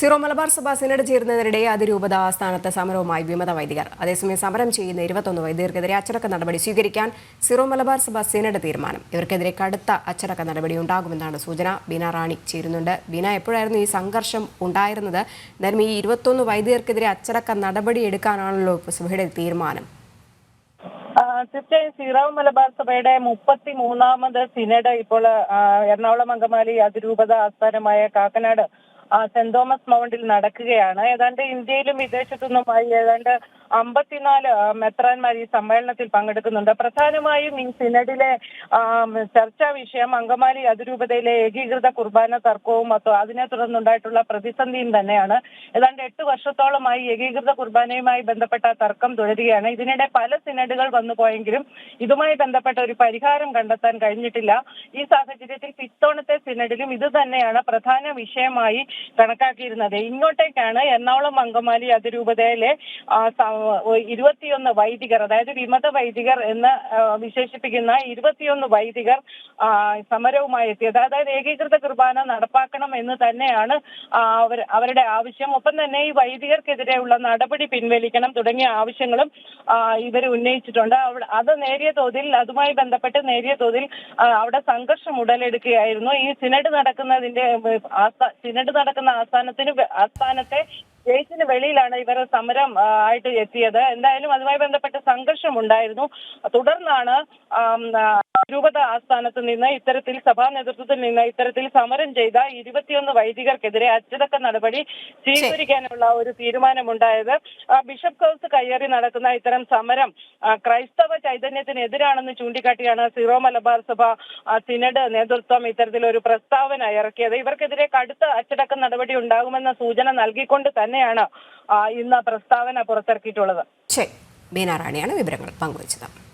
Syro Malabar സഭ synod ചേരുന്നതിനിടെ അതിരൂപത ആസ്ഥാനത്ത് സമരവുമായി വിമത വൈദികർ. അതേസമയം സമരം ചെയ്യുന്ന ഇരുപത്തൊന്ന് വൈദികർക്കെതിരെ അച്ചടക്ക നടപടി സ്വീകരിക്കാൻ സിറോ മലബാർ സഭ സിനഡ് തീരുമാനം. ഇവർക്കെതിരെ കടുത്ത അച്ചടക്ക നടപടി ഉണ്ടാകുമെന്നാണ് സൂചന. ബീന റാണി ചേരുന്നുണ്ട്. ബീന എപ്പോഴായിരുന്നു ഈ സംഘർഷം ഉണ്ടായിരുന്നത്? എന്തായാലും ഈ ഇരുപത്തൊന്ന് വൈദികർക്കെതിരെ അച്ചടക്ക നടപടി എടുക്കാനാണല്ലോ സഭയുടെ തീരുമാനം. തീർച്ചയായും സീറാവ് മലബാർ സഭയുടെ മുപ്പത്തി മൂന്നാമത് സിനഡ് ഇപ്പോൾ എറണാകുളം അങ്കമാലി അതിരൂപത ആസ്ഥാനമായ കാക്കനാട് സെന്റ് തോമസ് മൗണ്ടിൽ നടക്കുകയാണ്. ഏതാണ്ട് ഇന്ത്യയിലും വിദേശത്തുനിന്നുമായി ഏതാണ്ട് അമ്പത്തിനാല് മെത്രാന്മാർ ഈ സമ്മേളനത്തിൽ പങ്കെടുക്കുന്നുണ്ട്. പ്രധാനമായും ഈ സിനഡിലെ ചർച്ചാ വിഷയം അങ്കമാലി അതിരൂപതയിലെ ഏകീകൃത കുർബാന തർക്കവും മൊത്തം അതിനെ തുടർന്നുണ്ടായിട്ടുള്ള പ്രതിസന്ധിയും തന്നെയാണ്. ഏതാണ്ട് എട്ട് വർഷത്തോളമായി ഏകീകൃത കുർബാനയുമായി ബന്ധപ്പെട്ട തർക്കം തുടരുകയാണ്. ഇതിനിടെ പല സിനഡുകൾ വന്നുപോയെങ്കിലും ഇതുമായി ബന്ധപ്പെട്ട ഒരു പരിഹാരം കണ്ടെത്താൻ കഴിഞ്ഞിട്ടില്ല. ഈ സാഹചര്യത്തിൽ ഇത്തവണത്തെ സിനഡിലും ഇത് തന്നെയാണ് പ്രധാന വിഷയമായി കണക്കാക്കിയിരുന്നത്. ഇങ്ങോട്ടേക്കാണ് എറണാകുളം അങ്കമാലി അതിരൂപതയിലെ ഇരുപത്തിയൊന്ന് വൈദികർ അതായത് വിമത വൈദികർ എന്ന് വിശേഷിപ്പിക്കുന്ന ഇരുപത്തിയൊന്ന് വൈദികർ സമരവുമായി എത്തിയത് അതായത് ഏകീകൃത കുർബാന നടപ്പാക്കണം എന്ന് തന്നെയാണ് അവരുടെ ആവശ്യം. ഒപ്പം തന്നെ ഈ വൈദികർക്കെതിരെയുള്ള നടപടി പിൻവലിക്കണം തുടങ്ങിയ ആവശ്യങ്ങളും ഇവർ ഉന്നയിച്ചിട്ടുണ്ട്. അത് നേരിയ തോതിൽ അതുമായി ബന്ധപ്പെട്ട് നേരിയ തോതിൽ അവിടെ സംഘർഷം ഉടലെടുക്കുകയായിരുന്നു. ഈ സിനഡ് നടക്കുന്നതിന്റെ സിനഡ് നടക്കുന്ന ആസ്ഥാനത്തിന് ആസ്ഥാനത്തെ വെളിയിലാണ് ഇവർ സമരം ആയിട്ട് എത്തിയത്. എന്തായാലും അതുമായി ബന്ധപ്പെട്ട സംഘർഷം ഉണ്ടായിരുന്നു. തുടർന്നാണ് രൂപത ആസ്ഥാനത്ത് നിന്ന് ഇത്തരത്തിൽ സഭാ നേതൃത്വത്തിൽ നിന്ന് ഇത്തരത്തിൽ സമരം ചെയ്ത ഇരുപത്തിയൊന്ന് വൈദികർക്കെതിരെ അച്ചടക്ക നടപടി സ്വീകരിക്കാനുള്ള ഒരു തീരുമാനമുണ്ടായത്. ബിഷപ്പ് കൗസ് കയ്യേറി നടക്കുന്ന ഇത്തരം സമരം ക്രൈസ്തവ ചൈതന്യത്തിനെതിരാണെന്ന് ചൂണ്ടിക്കാട്ടിയാണ് സിറോ മലബാർ സഭ സിനഡ് നേതൃത്വം ഇത്തരത്തിലൊരു പ്രസ്താവന ഇറക്കിയത്. ഇവർക്കെതിരെ കടുത്ത അച്ചടക്ക നടപടി ഉണ്ടാകുമെന്ന സൂചന നൽകിക്കൊണ്ട് തന്നെയാണ് ഇന്ന് പ്രസ്താവന പുറത്തിറക്കിയിട്ടുള്ളത്. ശരി. ബീന റാണിയാണ് വിവരങ്ങൾ പങ്കുവച്ചത്.